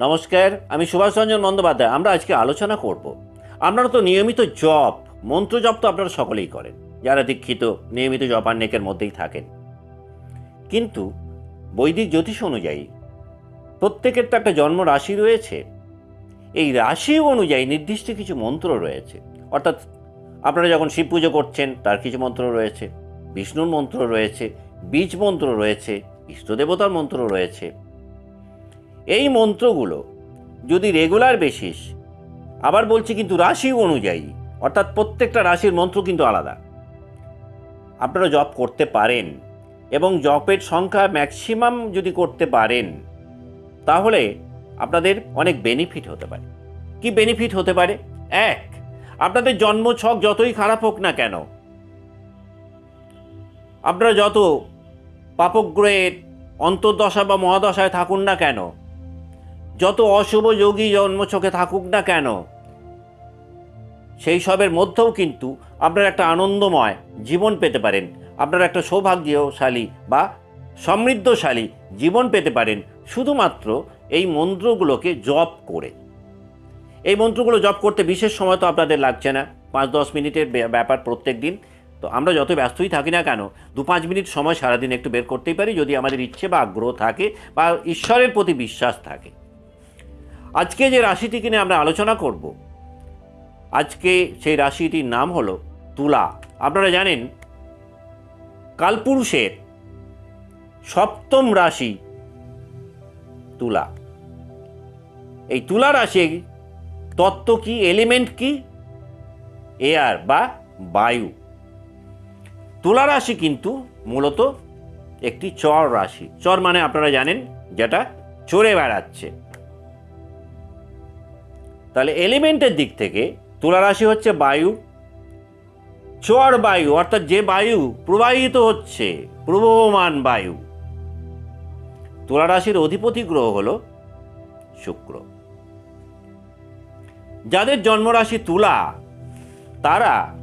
নমস্কার, আমি সুভাষ রঞ্জন বন্দ্যোপাধ্যায়। আমরা আজকে আলোচনা করব। আপনারা তো নিয়মিত জপ, মন্ত্র জপ তো আপনারা সকলেই করেন। যারা দীক্ষিত, নিয়মিত জপ আর নেকের মধ্যেই থাকেন। কিন্তু বৈদিক জ্যোতিষ অনুযায়ী প্রত্যেকের তো একটা জন্ম রাশি রয়েছে। এই রাশি অনুযায়ী নির্দিষ্ট কিছু মন্ত্র রয়েছে। অর্থাৎ আপনারা যখন শিব পুজো করছেন, তার কিছু মন্ত্র রয়েছে। বিষ্ণুর মন্ত্র রয়েছে, বীজ মন্ত্র রয়েছে ইষ্ট দেবতার মন্ত্র রয়েছে। এই মন্ত্রগুলো যদি রেগুলার বেসিস আবার বলছি কিন্তু রাশি অনুযায়ী, অর্থাৎ প্রত্যেকটা রাশির মন্ত্র কিন্তু আলাদা। আপনারা জপ করতে পারেন এবং জপের সংখ্যা ম্যাক্সিমাম যদি করতে পারেন, তাহলে আপনাদের অনেক বেনিফিট হতে পারে। কি বেনিফিট হতে পারে? এক, আপনাদের জন্ম ছক যতই খারাপ হোক না কেন, আপনারা যত পাপগ্রহের অন্তর্দশা বা মহাদশায় থাকুন না কেন যত অশুভ যোগী জন্মছকে থাকুক না কেন, সেই সবের মধ্যেও কিন্তু আপনারা একটা আনন্দময় জীবন পেতে পারেন। আপনারা একটা সৌভাগ্যশালী বা সমৃদ্ধশালী জীবন পেতে পারেন শুধুমাত্র এই মন্ত্রগুলোকে জপ করে। এই মন্ত্রগুলো জপ করতে বিশেষ সময় তো আপনাদের লাগছে না পাঁচ দশ মিনিটের ব্যাপার প্রত্যেক দিন। তো আমরা যত ব্যস্তই থাকি না কেন দু পাঁচ মিনিট সময় সারাদিন একটু বের করতেই পারি, যদি আমাদের ইচ্ছে বা আগ্রহ থাকে বা ঈশ্বরের প্রতি বিশ্বাস থাকে। আজকে যে রাশিটিকে নিয়ে আমরা আলোচনা করব, আজকে সেই রাশিটির নাম হলো তুলা। আপনারা জানেন, কালপুরুষের সপ্তম রাশি তুলা। এই তুলা রাশি তত্ত্ব কি এলিমেন্ট কি? এয়ার বা বায়ু। তুলা রাশি কিন্তু মূলত একটি চর রাশি। চর মানে আপনারা জানেন, যেটা চড়ে বেড়াচ্ছে। তাহলে এলিমেন্টের দিক থেকে তুলা রাশি হচ্ছে বায়ু চর বায়ু, অর্থাৎ যে বায়ু প্রবাহিত হচ্ছে, প্রবহমান বায়ু। তুলা রাশির অধিপতি গ্রহ হল শুক্র। যাদের জন্মরাশি তুলা, তারা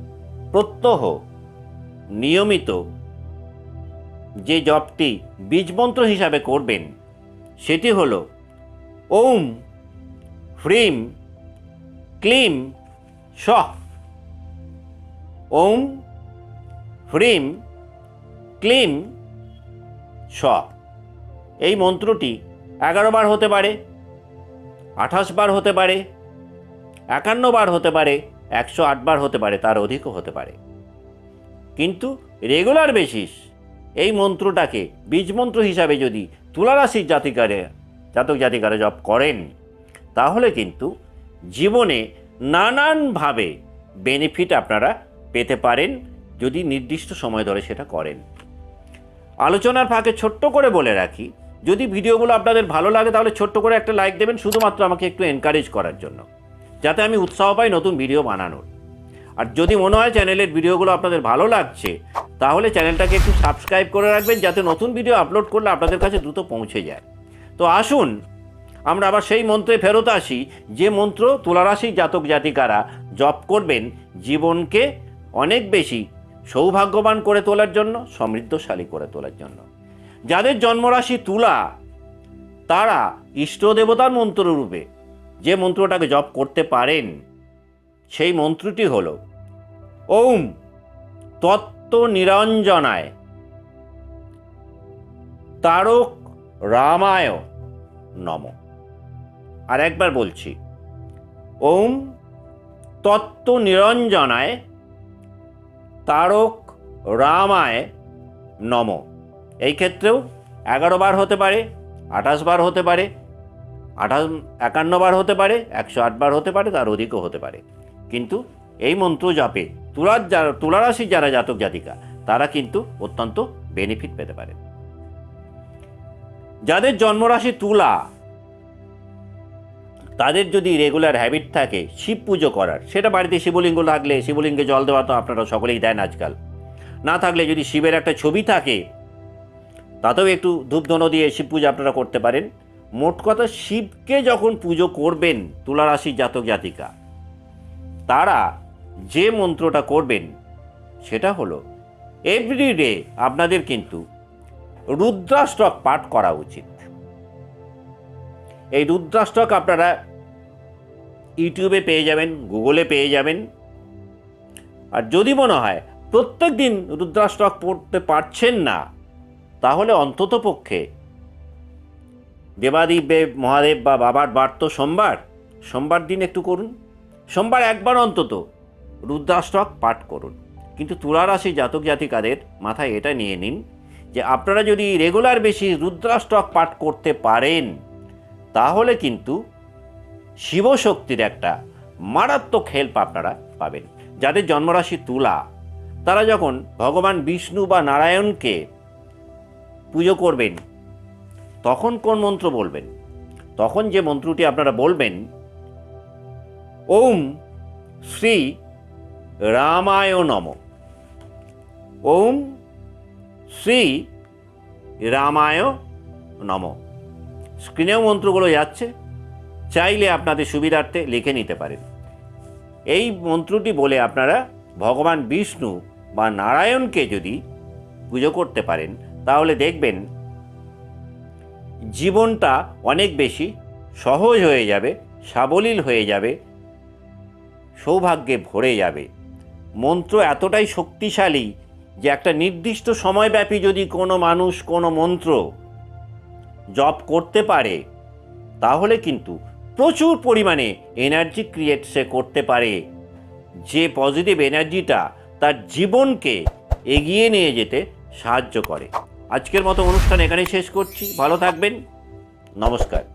প্রত্যহ নিয়মিত যে জপটি বীজমন্ত্র হিসাবে করবেন, সেটি হল ওম, হ্রিম ক্লিম স ওম, হ্রিম, ক্লিম স এই মন্ত্রটি এগারো বার হতে পারে, আঠাশ বার হতে পারে, একান্ন বার হতে পারে, একশো আট বার হতে পারে, তার অধিকও হতে পারে। কিন্তু রেগুলার বেসিস এই মন্ত্রটাকে বীজমন্ত্র হিসাবে যদি তুলারাশির জাতিকারে, জাতক জাতিকারা জপ করেন, তাহলে কিন্তু জীবনে নানানভাবে বেনিফিট আপনারা পেতে পারেন যদি নির্দিষ্ট সময় ধরে সেটা করেন। আলোচনার ফাঁকে ছোট্ট করে বলে রাখি, যদি ভিডিওগুলো আপনাদের ভালো লাগে তাহলে ছোট্ট করে একটা লাইক দেবেন শুধুমাত্র আমাকে একটু এনকারেজ করার জন্য, যাতে আমি উৎসাহ পাই নতুন ভিডিও বানানোর। আর যদি মনে হয় চ্যানেলের ভিডিওগুলো আপনাদের ভালো লাগছে, তাহলে চ্যানেলটাকে একটু সাবস্ক্রাইব করে রাখবেন, যাতে নতুন ভিডিও আপলোড করলে আপনাদের কাছে দ্রুত পৌঁছে যায়। তো আসুন আমরা আবার সেই মন্ত্রে ফেরত আসি, যে মন্ত্র তুলারাশি জাতক জাতিকারা জপ করবেন জীবনকে অনেক বেশি সৌভাগ্যবান করে তোলার জন্য, সমৃদ্ধশালী করে তোলার জন্য। যাদের জন্মরাশি তুলা, তারা ইষ্ট দেবতার মন্ত্ররূপে যে মন্ত্রটাকে জপ করতে পারেন, সেই মন্ত্রটি হল, ওম তত্ত্ব নিরঞ্জনায় তারক রামায় নম। আর একবার বলছি। ওম তত্ত্ব নিরঞ্জনায় তারক রামায় নম। এই ক্ষেত্রেও এগারো বার হতে পারে, আঠাশ বার হতে পারে, আঠাশ, একান্ন বার হতে পারে, একশো আট বার হতে পারে, তার অধিকও হতে পারে। কিন্তু এই মন্ত্র জাপে তুলার যারা তুলারাশির যারা জাতক জাতিকা, তারা কিন্তু অত্যন্ত বেনিফিট পেতে পারে। যাদের জন্মরাশি তুলা তাদের যদি রেগুলার হ্যাবিট থাকে, শিব পুজো করার, সেটা বাড়িতে শিবলিঙ্গ থাকলে শিবলিঙ্গে জল দেওয়া তো আপনারা সকলেই দেন আজকাল। না থাকলে যদি শিবের একটা ছবি থাকে, তাতেও একটু ধূপধনো দিয়ে শিব পুজো আপনারা করতে পারেন। মোট কথা শিবকে যখন পুজো করবেন তুলারাশির জাতক জাতিকা, তারা যে মন্ত্রটা করবেন, সেটা হলো এভরিডে আপনাদের কিন্তু রুদ্রাষ্টক পাঠ করা উচিত। এই রুদ্রাষ্টক আপনারা ইউটিউবে পেয়ে যাবেন, গুগলে পেয়ে যাবেন। আর যদি মনে হয় প্রত্যেক দিন রুদ্রাষ্টক পড়তে পারছেন না, তাহলে অন্তত পক্ষে মহাদেব বা বাবার বার তো সোমবার সোমবার দিন একটু করুন। সোমবার একবার অন্তত রুদ্রাষ্টক পাঠ করুন। কিন্তু তুলারাশি জাতক জাতিকাদের মাথায় এটা নিয়ে নিন যে আপনারা যদি রেগুলার বেশি রুদ্রাষ্টক পাঠ করতে পারেন, তাহলে কিন্তু শিবশক্তির একটা মারাত্মক হেল্প আপনারা পাবেন। যাদের জন্মরাশি তুলা, তারা যখন ভগবান বিষ্ণু বা নারায়ণকে পুজো করবেন, তখন কোন মন্ত্র বলবেন? তখন যে মন্ত্রটি আপনারা বলবেন, ওম শ্রী রামায় নম। ওম শ্রী রামায় নম। স্ক্রিনেও মন্ত্রগুলো যাচ্ছে। চাইলে আপনাদের সুবিধার্থে লিখে নিতে পারেন। এই মন্ত্রটি বলে আপনারা ভগবান বিষ্ণু বা নারায়ণকে যদি পুজো করতে পারেন, তাহলে দেখবেন জীবনটা অনেক বেশি সহজ হয়ে যাবে, সাবলীল হয়ে যাবে, সৌভাগ্যে ভরে যাবে। মন্ত্র এতটাই শক্তিশালী যে একটা নির্দিষ্ট সময়ব্যাপী যদি কোনো মানুষ কোনো মন্ত্র জপ করতে পারে, তাহলে কিন্তু প্রচুর পরিমাণে এনার্জি ক্রিয়েট সে করতে পারে। যে পজিটিভ এনার্জিটা তার জীবনকে এগিয়ে নিয়ে যেতে সাহায্য করে। আজকের মতো অনুষ্ঠান এখানেই শেষ করছি। ভালো থাকবেন। নমস্কার।